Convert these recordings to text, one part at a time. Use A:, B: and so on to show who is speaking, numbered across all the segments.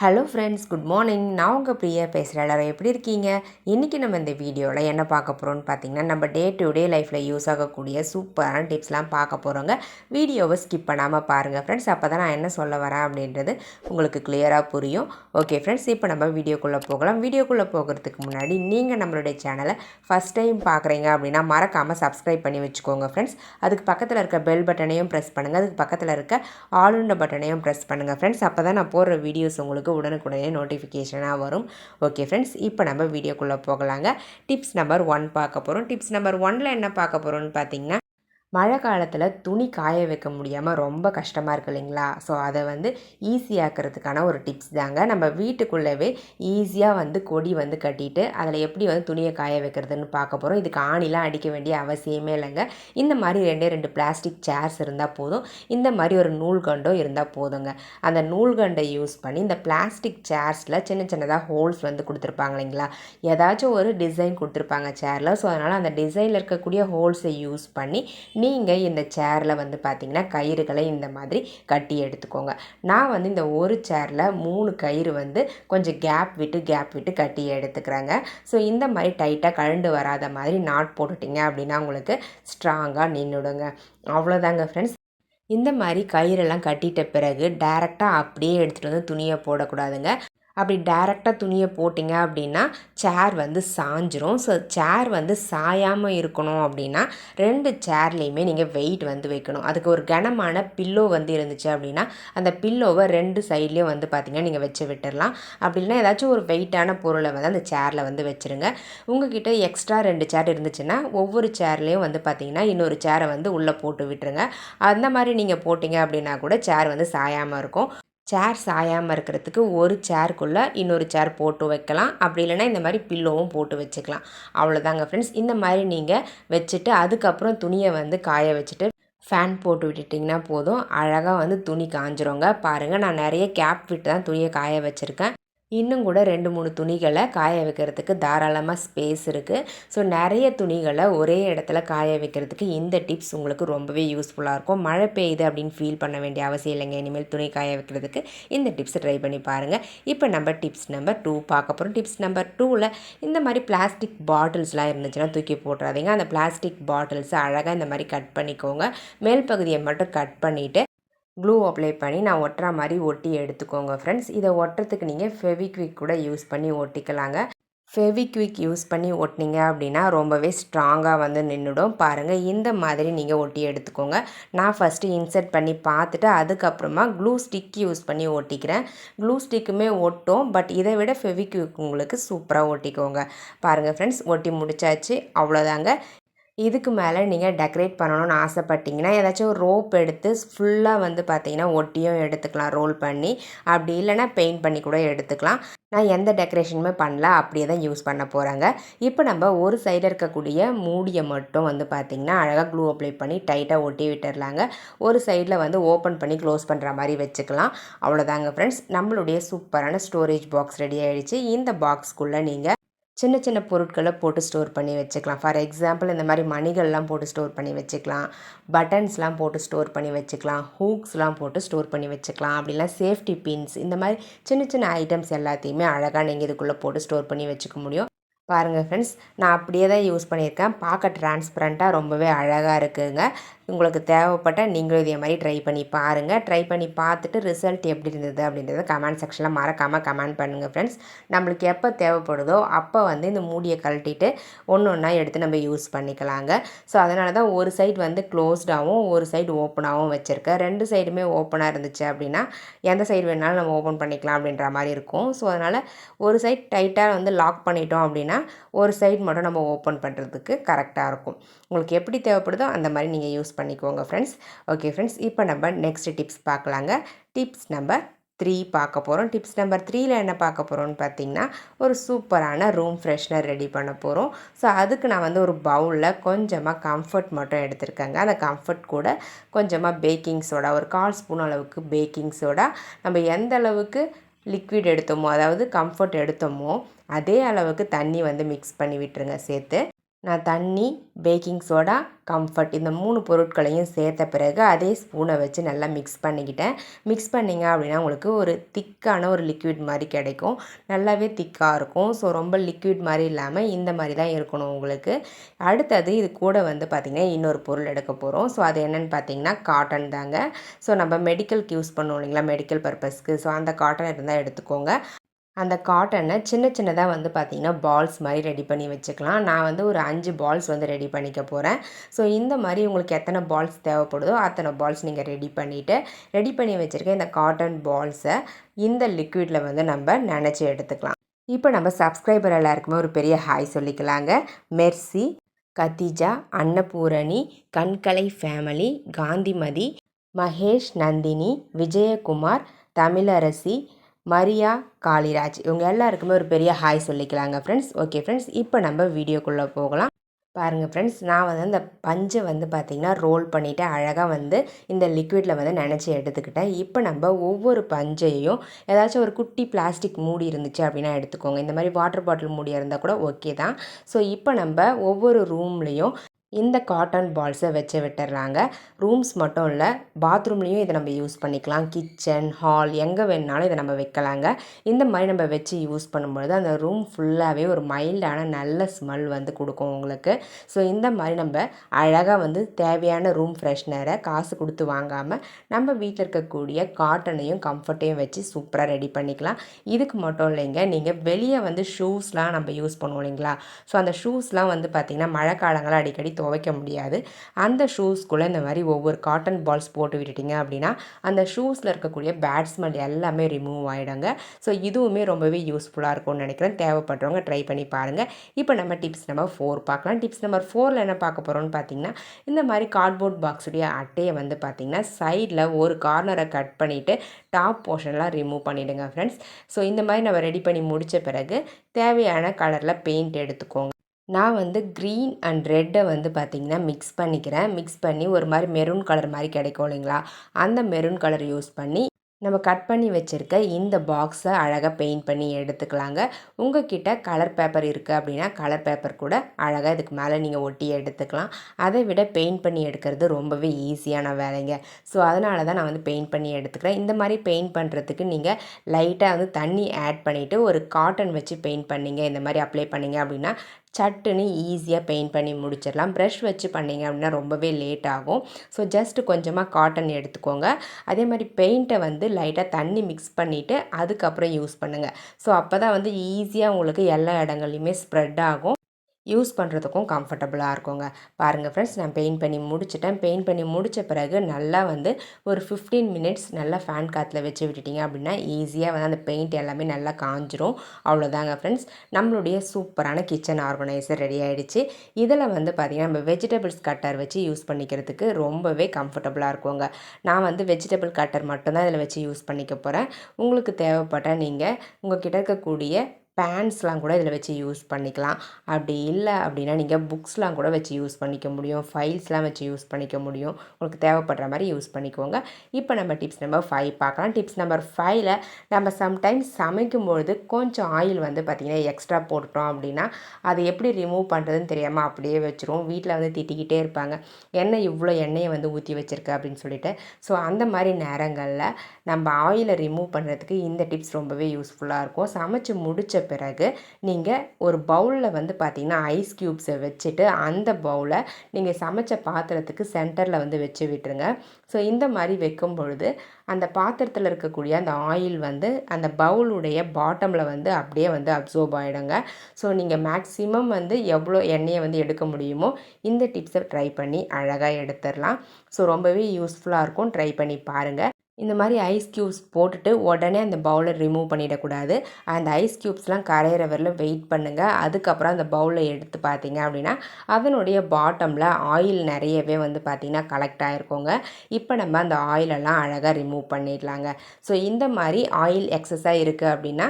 A: Hello friends good morning நான் உங்கள் பிரியா பேசுகிற எல்லோரும் எப்படி இருக்கீங்க? இன்றைக்கி நம்ம இந்த வீடியோவில் என்ன பார்க்க போகிறோம்னு பார்த்தீங்கன்னா நம்ம டே டு டே லைஃப்பில் யூஸ் ஆகக்கூடிய சூப்பரான டிப்ஸ்லாம் பார்க்க போகிறோங்க வீடியோவை ஸ்கிப் பண்ணாமல் பாருங்கள் ஃப்ரெண்ட்ஸ் அப்போ தான் நான் என்ன சொல்ல வரேன் அப்படின்றது உங்களுக்கு கிளியராக புரியும். ஓகே ஃப்ரெண்ட்ஸ் இப்போ நம்ம வீடியோக்குள்ளே போகலாம். வீடியோக்குள்ளே போகிறதுக்கு முன்னாடி நீங்கள் நம்மளுடைய சேனலை ஃபஸ்ட் டைம் பார்க்குறீங்க அப்படின்னா மறக்காமல் சப்ஸ்கிரைப் பண்ணி வச்சுக்கோங்க ஃப்ரெண்ட்ஸ் அதுக்கு பக்கத்தில் இருக்க பெல் பட்டனையும் ப்ரெஸ் பண்ணுங்கள் அதுக்கு பக்கத்தில் இருக்க ஆளுண்ட பட்டனையும் ப்ரெஸ் பண்ணுங்கள் ஃப்ரெண்ட்ஸ் அப்போ தான் நான் போடுற வீடியோஸ் உங்களுக்கு உங்களுக்கு உடனுக்குடனே நோட்டிஃபிகேஷனாக வரும். ஓகே ஃப்ரெண்ட்ஸ் இப்போ நம்ம வீடியோக்குள்ளே போகலாங்க. டிப்ஸ் நம்பர் ஒன் பார்க்க போகிறோம் டிப்ஸ் நம்பர் ஒனில் என்ன பார்க்க போகிறோம்னு பார்த்தீங்கன்னா மழை காலத்தில் துணி காய வைக்க முடியாமல் ரொம்ப கஷ்டமாக இருக்குது இல்லைங்களா? ஸோ அதை வந்து ஈஸியாக்கிறதுக்கான ஒரு டிப்ஸ் தாங்க. நம்ம வீட்டுக்குள்ளவே ஈஸியாக வந்து கொடி வந்து கட்டிட்டு அதில் எப்படி வந்து துணியை காய வைக்கிறதுன்னு பார்க்க போகிறோம் இதுக்கு ஆணிலாம் அடிக்க வேண்டிய அவசியமே இல்லைங்க. இந்த மாதிரி ரெண்டே ரெண்டு பிளாஸ்டிக் சேர்ஸ் இருந்தால் போதும். இந்த மாதிரி ஒரு நூல்கண்டோ இருந்தால் போதுங்க. அந்த நூல்கண்டை யூஸ் பண்ணி இந்த பிளாஸ்டிக் சேர்ஸில் சின்ன சின்னதாக ஹோல்ஸ் வந்து கொடுத்துருப்பாங்க இல்லைங்களா? ஏதாச்சும் ஒரு டிசைன் கொடுத்துருப்பாங்க சேரில் ஸோ அதனால் அந்த டிசைனில் இருக்கக்கூடிய ஹோல்ஸை யூஸ் பண்ணி நீங்கள் இந்த சேரில் வந்து பார்த்திங்கன்னா கயிறுகளை இந்த மாதிரி கட்டி எடுத்துக்கோங்க. நான் வந்து இந்த ஒரு சேரில் மூணு கயிறு வந்து கொஞ்சம் கேப் விட்டு கேப் விட்டு கட்டி எடுத்துக்கிறேங்க. ஸோ இந்த மாதிரி டைட்டாக கழண்டு வராத மாதிரி நாட் போட்டுட்டிங்க அப்படின்னா உங்களுக்கு ஸ்ட்ராங்காக நின்றுடுங்க அவ்வளோதாங்க ஃப்ரெண்ட்ஸ் இந்த மாதிரி கயிறெல்லாம் கட்டிட்ட பிறகு டேரெக்டாக அப்படியே எடுத்துகிட்டு வந்து துணியை போடக்கூடாதுங்க. அப்படி டேரெக்டாக துணியை போட்டிங்க அப்படின்னா சேர் வந்து சாஞ்சிரும். ஸோ சேர் வந்து சாயாமல் இருக்கணும் அப்படின்னா ரெண்டு சேர்லேயுமே நீங்கள் வெயிட் வந்து வைக்கணும். அதுக்கு ஒரு கனமான பில்லோ வந்து இருந்துச்சு அப்படின்னா அந்த பில்லோவை ரெண்டு சைட்லேயும் வந்து பார்த்திங்கன்னா நீங்கள் வச்சு விட்டுடலாம் அப்படி ஏதாச்சும் ஒரு வெயிட்டான பொருளை வந்து அந்த சேரில் வந்து வச்சுருங்க. உங்ககிட்ட எக்ஸ்ட்ரா ரெண்டு சேர் இருந்துச்சுன்னா ஒவ்வொரு சேர்லேயும் வந்து பார்த்திங்கன்னா இன்னொரு சேரை வந்து உள்ளே போட்டு விட்டுருங்க. அந்த மாதிரி நீங்கள் போட்டிங்க அப்படின்னா கூட சேர் வந்து சாயாமல் இருக்கும். சேர் சாயாமல் இருக்கிறதுக்கு ஒரு சேருக்குள்ளே இன்னொரு சேர் போட்டு வைக்கலாம். அப்படி இல்லைனா இந்த மாதிரி பில்லோவும் போட்டு வச்சுக்கலாம். அவ்வளோதாங்க ஃப்ரெண்ட்ஸ் இந்த மாதிரி நீங்கள் வச்சுட்டு அதுக்கப்புறம் துணியை வந்து காய வச்சுட்டு ஃபேன் போட்டு விட்டுட்டிங்கன்னா போதும். அழகாக வந்து துணி காஞ்சிருங்க. பாருங்கள் நான் நிறைய கேப் விட்டு தான் துணியை காய வச்சுருக்கேன். இன்னும் கூட ரெண்டு மூணு துணிகளை காய வைக்கிறதுக்கு தாராளமாக ஸ்பேஸ் இருக்குது ஸோ நிறைய துணிகளை ஒரே இடத்துல காய வைக்கிறதுக்கு இந்த டிப்ஸ் உங்களுக்கு ரொம்பவே யூஸ்ஃபுல்லாக இருக்கும். மழை பெய்யுது அப்படின்னு ஃபீல் பண்ண வேண்டிய அவசியம் இல்லைங்க. இனிமேல் துணி காய வைக்கிறதுக்கு இந்த டிப்ஸை ட்ரை பண்ணி பாருங்கள் இப்போ நம்ம டிப்ஸ் நம்பர் டூ பார்க்க போகிறோம் டிப்ஸ் நம்பர் டூவில் இந்த மாதிரி பிளாஸ்டிக் பாட்டில்ஸ்லாம் இருந்துச்சுன்னா தூக்கி போட்டுறாதீங்க. அந்த பிளாஸ்டிக் பாட்டில்ஸை அழகாக இந்த மாதிரி கட் பண்ணிக்கோங்க. மேல் பகுதியை மட்டும் கட் பண்ணிவிட்டு க்ளூ அப்ளை பண்ணி நான் ஒட்டுற மாதிரி ஒட்டி எடுத்துக்கோங்க ஃப்ரெண்ட்ஸ் இதை ஒட்டுறதுக்கு நீங்கள் ஃபெவிக்விக் கூட யூஸ் பண்ணி ஒட்டிக்கலாங்க. ஃபெவிக்விக் யூஸ் பண்ணி ஒட்டினீங்க அப்படின்னா ரொம்பவே ஸ்ட்ராங்காக வந்து நின்றுடும் பாருங்கள் இந்த மாதிரி நீங்கள் ஒட்டி எடுத்துக்கோங்க. நான் ஃபஸ்ட்டு இன்சர்ட் பண்ணி பார்த்துட்டு அதுக்கப்புறமா க்ளூ ஸ்டிக் யூஸ் பண்ணி ஒட்டிக்கிறேன். க்ளூ ஸ்டிக்குமே ஒட்டும் பட் இதை விட ஃபெவிக்விக் உங்களுக்கு சூப்பராக ஒட்டிக்கோங்க. பாருங்கள் ஃப்ரெண்ட்ஸ் ஒட்டி முடிச்சாச்சு. அவ்வளோதாங்க. இதுக்கு மேலே நீங்கள் டெக்கரேட் பண்ணணும்னு ஆசைப்பட்டீங்கன்னா ஏதாச்சும் ஒரு ரோப் எடுத்து ஃபுல்லாக வந்து பார்த்தீங்கன்னா ஒட்டியும் எடுத்துக்கலாம் ரோல் பண்ணி. அப்படி இல்லைனா பெயிண்ட் பண்ணி கூட எடுத்துக்கலாம். நான் எந்த டெக்கரேஷனுமே பண்ணல அப்படியே தான் யூஸ் பண்ண போகிறாங்க இப்போ நம்ம ஒரு சைடு இருக்கக்கூடிய மூடியை மட்டும் வந்து பார்த்திங்கன்னா அழகாக க்ளூ அப்ளை பண்ணி டைட்டாக ஒட்டி விட்டுடலாங்க ஒரு சைடில் வந்து ஓப்பன் பண்ணி க்ளோஸ் பண்ணுற மாதிரி வச்சுக்கலாம். அவ்வளோதாங்க ஃப்ரெண்ட்ஸ். நம்மளுடைய சூப்பரான ஸ்டோரேஜ் பாக்ஸ் ரெடி ஆகிடுச்சு இந்த பாக்ஸ்க்குள்ளே நீங்கள் சின்ன சின்ன பொருட்களை போட்டு ஸ்டோர் பண்ணி வச்சுக்கலாம். ஃபார் எக்ஸாம்பிள் இந்த மாதிரி மணிகள்லாம் போட்டு ஸ்டோர் பண்ணி வச்சுக்கலாம். பட்டன்ஸ்லாம் போட்டு ஸ்டோர் பண்ணி வச்சுக்கலாம். ஹூக்ஸ்லாம் போட்டு ஸ்டோர் பண்ணி வச்சுக்கலாம். அப்படிலாம் சேஃப்டி பின்ஸ் இந்த மாதிரி சின்ன சின்ன ஐட்டம்ஸ் எல்லாத்தையுமே அழகாக நீங்கள் இதுக்குள்ளே போட்டு ஸ்டோர் பண்ணி வச்சுக்க முடியும். பாருங்கள் ஃப்ரெண்ட்ஸ் நான் அப்படியே தான் யூஸ் பண்ணியிருக்கேன். பார்க்க டிரான்ஸ்பரண்ட்டாக ரொம்பவே அழகாக இருக்குதுங்க உங்களுக்கு தேவைப்பட்ட நீங்களும் இதே மாதிரி ட்ரை பண்ணி பாருங்கள் ட்ரை பண்ணி பார்த்துட்டு ரிசல்ட் எப்படி இருந்தது அப்படின்றத கமெண்ட் செக்ஷனில் மறக்காமல் கமெண்ட் பண்ணுங்கள் ஃப்ரெண்ட்ஸ் நம்மளுக்கு எப்போ தேவைப்படுதோ அப்போ வந்து இந்த மூடியை கழட்டிட்டு ஒன்று ஒன்றா எடுத்து நம்ம யூஸ் பண்ணிக்கலாங்க. ஸோ அதனால தான் ஒரு சைடு வந்து க்ளோஸ்டாகவும் ஒரு சைடு ஓப்பனாகவும் வச்சுருக்கேன். ரெண்டு சைடுமே ஓப்பனாக இருந்துச்சு அப்படின்னா எந்த சைடு வேணாலும் நம்ம ஓப்பன் பண்ணிக்கலாம் அப்படின்ற மாதிரி இருக்கும். ஸோ அதனால் ஒரு சைட் டைட்டாக வந்து லாக் பண்ணிட்டோம் அப்படின்னா ஒரு சைடு மட்டும் நம்ம ஓப்பன் பண்ணுறதுக்கு கரெக்டாக இருக்கும். உங்களுக்கு எப்படி தேவைப்படுதோ அந்த மாதிரி நீங்கள் யூஸ் பண்ணிக்கோங்க ஃப்ரெண்ட்ஸ் ஓகே ஃப்ரெண்ட்ஸ் இப்போ நம்ம நெக்ஸ்ட் டிப்ஸ் பார்க்கலாங்க. டிப்ஸ் நம்பர் த்ரீ பார்க்க போகிறோம் டிப்ஸ் நம்பர் த்ரீயில் என்ன பார்க்க போகிறோம்னு பார்த்தீங்கன்னா ஒரு சூப்பரான ரூம் ஃப்ரெஷ்னர் ரெடி பண்ண போகிறோம் ஸோ அதுக்கு நான் வந்து ஒரு பவுலில் கொஞ்சமாக கம்ஃபர்ட் மட்டும் எடுத்திருக்கேங்க. அந்த கம்ஃபர்ட் கூட கொஞ்சமாக பேக்கிங் சோடா ஒரு கால் ஸ்பூன் அளவுக்கு பேக்கிங் சோடா நம்ம எந்த அளவுக்கு லிக்விட் எடுத்தோமோ அதாவது கம்ஃபர்ட் எடுத்தோமோ அதே அளவுக்கு தண்ணி வந்து மிக்ஸ் பண்ணி விட்டுருங்க சேர்த்து. நான் தண்ணி பேக்கிங் சோடா கம்ஃபர்ட் இந்த மூணு பொருட்களையும் சேர்த்த பிறகு அதே ஸ்பூனை வச்சு நல்லா மிக்ஸ் பண்ணிக்கிட்டேன். மிக்ஸ் பண்ணிங்க அப்படின்னா உங்களுக்கு ஒரு திக்கான ஒரு லிக்விட் மாதிரி கிடைக்கும். நல்லாவே திக்காக இருக்கும். ஸோ ரொம்ப லிக்விட் மாதிரி இல்லாமல் இந்த மாதிரி தான் இருக்கணும் உங்களுக்கு. அடுத்தது இது கூட வந்து பார்த்திங்கன்னா இன்னொரு பொருள் எடுக்க போகிறோம் ஸோ அது என்னென்னு பார்த்தீங்கன்னா காட்டன் தாங்க. ஸோ நம்ம மெடிக்கலுக்கு யூஸ் பண்ணுவோம் இல்லைங்களா? மெடிக்கல் பர்பஸ்க்கு ஸோ அந்த காட்டன் இருந்தால் எடுத்துக்கோங்க. அந்த காட்டனை சின்ன சின்னதாக வந்து பார்த்திங்கன்னா பால்ஸ் மாதிரி ரெடி பண்ணி வச்சுக்கலாம். நான் வந்து ஒரு அஞ்சு பால்ஸ் வந்து ரெடி பண்ணிக்க போகிறேன் ஸோ இந்த மாதிரி உங்களுக்கு எத்தனை பால்ஸ் தேவைப்படுதோ அத்தனை பால்ஸ் நீங்கள் ரெடி பண்ணிவிட்டு ரெடி பண்ணி வச்சுருக்க இந்த காட்டன் பால்ஸை இந்த லிக்விடில் வந்து நம்ம நினச்சி எடுத்துக்கலாம். இப்போ நம்ம சப்ஸ்கிரைபர் எல்லாருக்குமே ஒரு பெரிய ஹாய் சொல்லிக்கலாங்க. Mercy Khadija Annapoorani கண்கலை family Gandhimathi Mahesh Nandini Vijayakumar Tamilarasi Maria Kaliraj. இவங்க எல்லாருக்குமே ஒரு பெரிய ஹாய் சொல்லிக்கலாங்க ஃப்ரெண்ட்ஸ் ஓகே ஃப்ரெண்ட்ஸ் இப்போ நம்ம வீடியோக்குள்ளே போகலாம். பாருங்கள் ஃப்ரெண்ட்ஸ் நான் வந்து அந்த பஞ்சை வந்து பார்த்திங்கன்னா ரோல் பண்ணிவிட்டு அழகாக வந்து இந்த லிக்விடில் வந்து நினச்சி எடுத்துக்கிட்டேன். இப்போ நம்ம ஒவ்வொரு பஞ்சையும் ஏதாச்சும் ஒரு குட்டி பிளாஸ்டிக் மூடி இருந்துச்சு அப்படின்னா எடுத்துக்கோங்க. இந்த மாதிரி வாட்டர் பாட்டில் மூடியாக இருந்தால் கூட ஓகே தான். ஸோ இப்போ நம்ம ஒவ்வொரு ரூம்லேயும் இந்த காட்டன் பால்ஸை வச்சு விட்டுறாங்க. ரூம்ஸ் மட்டும் இல்லை பாத்ரூம்லேயும் இதை நம்ம யூஸ் பண்ணிக்கலாம். கிச்சன் ஹால் எங்கே வேணுனாலும் இதை நம்ம வைக்கலாங்க. இந்த மாதிரி நம்ம வச்சு யூஸ் பண்ணும்பொழுது அந்த ரூம் ஃபுல்லாகவே ஒரு மைல்டான நல்ல ஸ்மெல் வந்து கொடுக்கும் உங்களுக்கு. ஸோ இந்த மாதிரி நம்ம அழகாக வந்து தேவையான ரூம் ஃப்ரெஷ்னரை காசு கொடுத்து வாங்காமல் நம்ம வீட்டில் இருக்கக்கூடிய காட்டனையும் கம்ஃபர்ட்டையும் வச்சு சூப்பராக ரெடி பண்ணிக்கலாம். இதுக்கு மட்டும் இல்லைங்க நீங்கள் வெளியே வந்து ஷூஸ்லாம் நம்ம யூஸ் பண்ணுவோம் இல்லைங்களா? ஸோ அந்த ஷூஸ்லாம் வந்து பார்த்திங்கன்னா மழை காலங்களில் அடிக்கடி துவைக்க முடியாது. அந்த ஷூஸ்க்குள்ளே இந்த மாதிரி ஒவ்வொரு காட்டன் பால்ஸ் போட்டு விட்டுட்டிங்க அப்படின்னா அந்த ஷூஸில் இருக்கக்கூடிய பேட் ஸ்மெல் எல்லாமே ரிமூவ் ஆகிடுங்க ஸோ இதுவுமே ரொம்பவே யூஸ்ஃபுல்லாக இருக்கும்னு நினைக்கிறேன். தேவைப்படுறவங்க ட்ரை பண்ணி பாருங்கள் இப்போ நம்ம டிப்ஸ் நம்பர் ஃபோர் பார்க்கலாம். டிப்ஸ் நம்பர் ஃபோரில் என்ன பார்க்க போகிறோம்னு பார்த்தீங்கன்னா இந்த மாதிரி கார்ட்போர்ட் பாக்ஸுடைய அட்டையை வந்து பார்த்திங்கன்னா சைடில் ஒரு கார்னரை கட் பண்ணிவிட்டு டாப் போர்ஷன்லாம் ரிமூவ் பண்ணிவிடுங்க ஃப்ரெண்ட்ஸ் ஸோ இந்த மாதிரி நம்ம ரெடி பண்ணி முடித்த பிறகு தேவையான கலரில் பெயிண்ட் எடுத்துக்கோங்க. நான் வந்து க்ரீன் அண்ட் ரெட்டை வந்து பார்த்திங்கன்னா மிக்ஸ் பண்ணிக்கிறேன். மிக்ஸ் பண்ணி ஒரு மாதிரி மெரூன் கலர் மாதிரி கிடைக்கும் இல்லைங்களா? அந்த மெரூன் கலர் யூஸ் பண்ணி நம்ம கட் பண்ணி வச்சுருக்க இந்த பாக்ஸை அழகாக பெயிண்ட் பண்ணி எடுத்துக்கலாங்க. உங்கள் கிட்ட கலர் பேப்பர் இருக்குது அப்படின்னா கலர் பேப்பர் கூட அழகாக இதுக்கு மேலே நீங்கள் ஒட்டி எடுத்துக்கலாம். அதை விட பெயிண்ட் பண்ணி எடுக்கிறது ரொம்பவே ஈஸியான வேலைங்க. ஸோ அதனால தான் நான் வந்து பெயிண்ட் பண்ணி எடுத்துக்கிறேன். இந்த மாதிரி பெயிண்ட் பண்ணுறதுக்கு நீங்கள் லைட்டாக வந்து தண்ணி ஆட் பண்ணிவிட்டு ஒரு காட்டன் வச்சு பெயிண்ட் பண்ணிங்க. இந்த மாதிரி அப்ளை பண்ணிங்க அப்படின்னா சட்டுன்னு ஈஸியாக பெயிண்ட் பண்ணி முடிச்சிடலாம். ப்ரஷ் வச்சு பண்ணிங்க அப்படின்னா ரொம்பவே லேட் ஆகும். ஸோ ஜஸ்ட்டு கொஞ்சமாக காட்டன் எடுத்துக்கோங்க. அதே மாதிரி பெயிண்ட்டை வந்து லைட்டாக தண்ணி மிக்ஸ் பண்ணிவிட்டு அதுக்கப்புறம் யூஸ் பண்ணுங்கள் ஸோ அப்போ தான் வந்து ஈஸியாக உங்களுக்கு எல்லா இடங்கள்லையுமே ஸ்ப்ரெட் ஆகும். யூஸ் பண்ணுறதுக்கும் கம்ஃபர்டபுளாக இருக்குங்க. பாருங்கள் ஃப்ரெண்ட்ஸ் நான் பெயிண்ட் பண்ணி முடிச்சிட்டேன். பெயிண்ட் பண்ணி முடித்த பிறகு நல்லா வந்து ஒரு ஃபிஃப்டீன் மினிட்ஸ் நல்லா ஃபேன் காற்றுல வச்சு விட்டுட்டிங்க அப்படின்னா ஈஸியாக வந்து அந்த பெயிண்ட் எல்லாமே நல்லா காஞ்சிரும். அவ்வளோதாங்க ஃப்ரெண்ட்ஸ் நம்மளுடைய சூப்பரான கிச்சன் ஆர்கனைசர் ரெடி ஆகிடுச்சு இதில் வந்து பார்த்திங்கன்னா நம்ம வெஜிடபிள்ஸ் கட்டர் வச்சு யூஸ் பண்ணிக்கிறதுக்கு ரொம்பவே கம்ஃபர்டபுளாக இருக்குங்க. நான் வந்து வெஜிடபிள் கட்டர் மட்டும்தான் இதில் வச்சு யூஸ் பண்ணிக்க போகிறேன் உங்களுக்கு தேவைப்பட்டால் நீங்கள் உங்கள் கிட்ட இருக்கக்கூடிய பேண்ட்ஸ்லாம் கூட இதில் வச்சு யூஸ் பண்ணிக்கலாம். அப்படி இல்லை அப்படின்னா நீங்கள் புக்ஸ்லாம் கூட வச்சு யூஸ் பண்ணிக்க முடியும். ஃபைல்ஸ்லாம் வச்சு யூஸ் பண்ணிக்க முடியும். உங்களுக்கு தேவைப்படுற மாதிரி யூஸ் பண்ணிக்கோங்க. இப்போ நம்ம டிப்ஸ் நம்பர் ஃபைவ் பார்க்கலாம். டிப்ஸ் நம்பர் ஃபைவ்ல நம்ம சம்டைம்ஸ் சமைக்கும்பொழுது கொஞ்சம் ஆயில் வந்து பார்த்திங்கன்னா எக்ஸ்ட்ரா போட்டுட்டோம் அப்படின்னா அதை எப்படி ரிமூவ் பண்ணுறதுன்னு தெரியாமல் அப்படியே வச்சுருவோம். வீட்டில் வந்து திட்டிக்கிட்டே இருப்பாங்க. எண்ணெய் இவ்வளோ எண்ணெயை வந்து ஊற்றி வச்சுருக்க? அப்படின்னு சொல்லிட்டு. ஸோ அந்த மாதிரி நேரங்களில் நம்ம ஆயிலை ரிமூவ் பண்ணுறதுக்கு இந்த டிப்ஸ் ரொம்பவே யூஸ்ஃபுல்லாக இருக்கும். சமைச்சு முடித்த பிறகு நீங்கள் ஒரு பவுலில் வந்து பார்த்திங்கன்னா ஐஸ் க்யூப்ஸை வச்சுட்டு அந்த பவுலை நீங்கள் சமைச்ச பாத்திரத்துக்கு சென்டரில் வந்து வச்சு விட்டுருங்க. ஸோ இந்த மாதிரி வைக்கும் பொழுது அந்த பாத்திரத்தில் இருக்கக்கூடிய அந்த ஆயில் வந்து அந்த பவுலுடைய பாட்டமில் வந்து அப்படியே வந்து அப்சர்வ் ஆகிடுங்க ஸோ நீங்கள் மேக்ஸிமம் வந்து எவ்வளோ எண்ணெயை வந்து எடுக்க முடியுமோ இந்த டிப்ஸை ட்ரை பண்ணி அழகாக எடுத்துடலாம் ஸோ ரொம்பவே யூஸ்ஃபுல்லாக இருக்கும். ட்ரை பண்ணி பாருங்கள் இந்த மாதிரி ஐஸ் க்யூப்ஸ் போட்டுட்டு உடனே அந்த பவுலை ரிமூவ் பண்ணிடக்கூடாது. அந்த ஐஸ் க்யூப்ஸ்லாம் கரையிற வரல வெயிட் பண்ணுங்கள் அதுக்கப்புறம் அந்த பவுலை எடுத்து பார்த்தீங்க அப்படின்னா அதனுடைய பாட்டமில் ஆயில் நிறையவே வந்து பார்த்திங்கன்னா கலெக்ட் ஆகிருக்கோங்க இப்போ நம்ம அந்த ஆயிலெல்லாம் அழகாக ரிமூவ் பண்ணிடலாங்க. ஸோ இந்த மாதிரி ஆயில் எக்ஸஸாக இருக்குது அப்படின்னா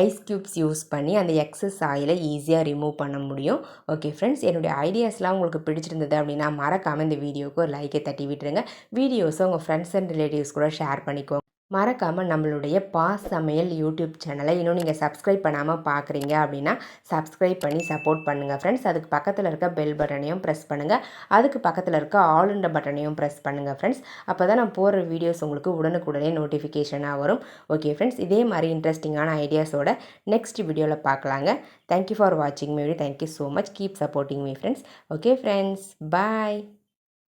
A: ஐஸ் க்யூப்ஸ் யூஸ் பண்ணி அந்த எக்ஸஸ் ஆயிலை ஈஸியாக ரிமூவ் பண்ண முடியும். ஓகே ஃப்ரெண்ட்ஸ் என்னுடைய ஐடியாஸ்லாம் உங்களுக்கு பிடிச்சிருந்தது அப்படின்னா மறக்காமல் இந்த வீடியோவுக்கு ஒரு லைக்கை தட்டி விட்டுருங்க. வீடியோஸை உங்கள் ஃப்ரெண்ட்ஸ் அண்ட் ரிலேட்டிவ்ஸ் கூட ஷேர் பண்ணிக்கோங்க. மறக்காமல் நம்மளுடைய பா சமையல் யூடியூப் சேனலை இன்னும் நீங்கள் சப்ஸ்கிரைப் பண்ணாமல் பார்க்குறீங்க அப்படின்னா சப்ஸ்கிரைப் பண்ணி சப்போர்ட் பண்ணுங்கள் ஃப்ரெண்ட்ஸ் அதுக்கு பக்கத்தில் இருக்க பெல் பட்டனையும் ப்ரெஸ் பண்ணுங்கள் அதுக்கு பக்கத்தில் இருக்க ஆளுண்ட பட்டனையும் ப்ரெஸ் பண்ணுங்கள் ஃப்ரெண்ட்ஸ் அப்போ தான் நான் போடுற வீடியோஸ் உங்களுக்கு உடனுக்குடனே நோட்டிஃபிகேஷனாக வரும். ஓகே ஃப்ரெண்ட்ஸ் இதே மாதிரி இன்ட்ரெஸ்டிங்கான ஐடியாஸோட நெக்ஸ்ட் வீடியோவில் பார்க்கலாங்க தேங்க்யூ ஃபார் வாட்சிங் me thank you so much keep supporting me friends okay friends bye